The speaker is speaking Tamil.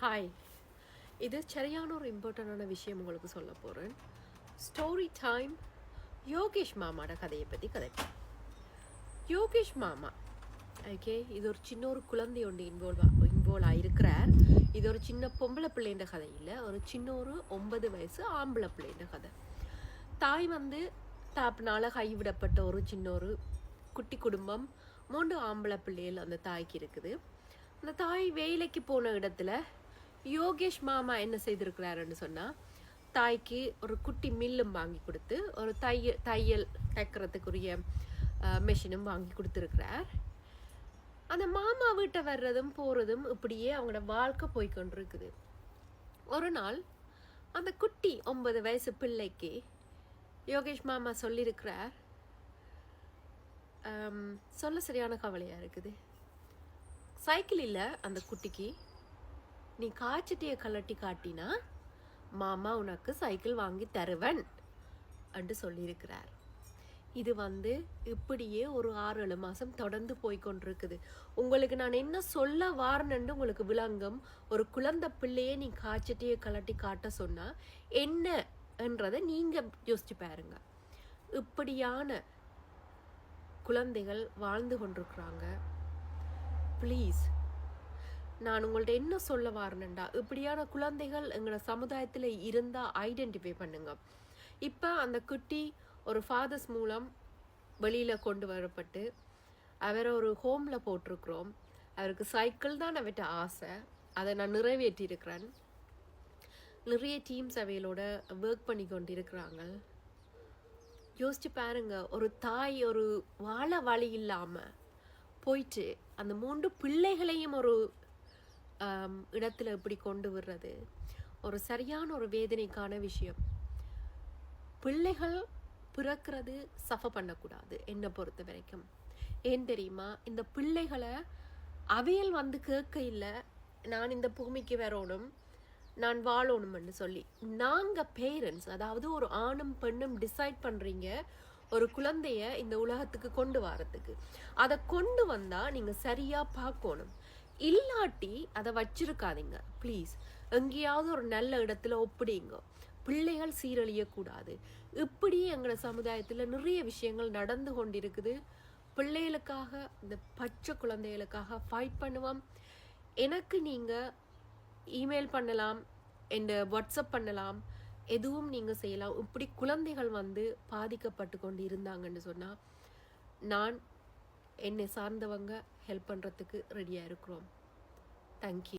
ஹாய் இது சரியான ஒரு இம்பார்ட்டண்டான விஷயம் உங்களுக்கு சொல்ல போகிறேன் ஸ்டோரி டைம் யோகேஷ் மாமாட கதையை பற்றி கதைப்பேன் யோகேஷ் மாமா ஓகே இது ஒரு சின்ன ஒரு குழந்தை ஒன்று இன்வால்வ் இன்வால்வ் ஆகிருக்கிறார் இது ஒரு சின்ன பொம்பளை பிள்ளைன்ற கதை இல்லை ஒரு சின்ன ஒரு ஒன்பது வயசு ஆம்பளை பிள்ளைன்ற கதை. தாய் வந்து தாப்பினால் கைவிடப்பட்ட ஒரு சின்ன ஒரு குட்டி குடும்பம் மூன்று ஆம்பளை பிள்ளைகள் அந்த தாய்க்கு இருக்குது. அந்த தாய் வேலைக்கு போன இடத்துல யோகேஷ் மாமா என்ன செய்திருக்கிறாருன்னு சொன்னால் தாய்க்கு ஒரு குட்டி மில்லும் வாங்கி கொடுத்து ஒரு தைய தையல் தைக்கிறதுக்குரிய மெஷினும் வாங்கி கொடுத்துருக்கிறார். அந்த மாமா வீட்டை வர்றதும் போகிறதும் இப்படியே அவங்களோட வாழ்க்கை போய்க்கொண்டிருக்குது. ஒரு நாள் அந்த குட்டி ஒன்பது வயசு பிள்ளைக்கு யோகேஷ் மாமா சொல்லியிருக்கிறார். சொல்ல சரியான கவலையாக இருக்குது. சைக்கிள் இல்லை அந்த குட்டிக்கு நீ காய்ச்சட்டியை கலட்டி காட்டினா மாமா உனக்கு சைக்கிள் வாங்கி தருவன் என்று சொல்லியிருக்கிறார். இது வந்து இப்படியே ஒரு ஆறு ஏழு மாதம் தொடர்ந்து போய்கொண்டிருக்குது உங்களுக்கு நான் என்ன சொல்ல வாரணுன்னு உங்களுக்கு விளங்கும் ஒரு குழந்தை பிள்ளையே நீ காய்ச்சட்டியை கலட்டி காட்ட சொன்னால் என்ன என்றதை நீங்கள் யோசிச்சு பாருங்க. இப்படியான குழந்தைகள் வாழ்ந்து கொண்டிருக்கிறாங்க. ப்ளீஸ் நான் உங்கள்ட்ட என்ன சொல்ல வரணுண்டா இப்படியான குழந்தைகள் எங்களோட சமுதாயத்தில் இருந்தால் ஐடென்டிஃபை பண்ணுங்க. இப்போ அந்த குட்டி ஒரு ஃபாதர்ஸ் மூலம் வெளியில் கொண்டு வரப்பட்டு அவரை ஒரு ஹோமில் போட்டிருக்கிறோம். அவருக்கு சைக்கிள் தான் அவர்கிட்ட ஆசை. அதை நான் நிறைவேற்றியிருக்கிறேன். நிறைய டீம்ஸ் அவையிலோட ஒர்க் பண்ணி கொண்டு இருக்கிறாங்க யோசிச்சு பாருங்க ஒரு தாய் ஒரு வாழ வழி இல்லாமல் போயிட்டு அந்த மூன்று பிள்ளைகளையும் ஒரு இடத்துல எப்படி கொண்டு வர்றது ஒரு சரியான ஒரு வேதனைக்கான விஷயம். பிள்ளைகள் பிறக்கிறது சஃபர் பண்ணக்கூடாது என்னை பொறுத்த வரைக்கும். ஏன் தெரியுமா? இந்த பிள்ளைகளை அவையல் வந்து கேட்க இல்லை. நான் இந்த பூமிக்கு வரணும் நான் வாழணும்னு சொல்லி. நாங்கள் பேரண்ட்ஸ் அதாவது ஒரு ஆணும் பெண்ணும் டிசைட் பண்ணுறீங்க ஒரு குழந்தைய இந்த உலகத்துக்கு கொண்டு வரத்துக்கு அதை கொண்டு வந்தால் நீங்கள் சரியாக பார்க்கணும். இல்லாட்டி அதை வச்சிருக்காதீங்க. ப்ளீஸ் எங்கேயாவது ஒரு நல்ல இடத்துல ஒப்பிடிங்க. பிள்ளைகள் சீரழியக்கூடாது. இப்படி எங்களோட சமுதாயத்தில் நிறைய விஷயங்கள் நடந்து கொண்டிருக்குது. பிள்ளைகளுக்காக இந்த பச்சை குழந்தைகளுக்காக ஃபைட் பண்ணுவோம். எனக்கு நீங்கள் இமெயில் பண்ணலாம் என் வாட்ஸ்அப் பண்ணலாம் எதுவும் நீங்கள் செய்யலாம். இப்படி குழந்தைகள் வந்து பாதிக்கப்பட்டு கொண்டு இருந்தாங்கன்னு சொன்னால் நான் என்னை சார்ந்தவங்க ஹெல்ப் பண்ணுறதுக்கு ரெடியாக இருக்கிறோம். தேங்க்யூ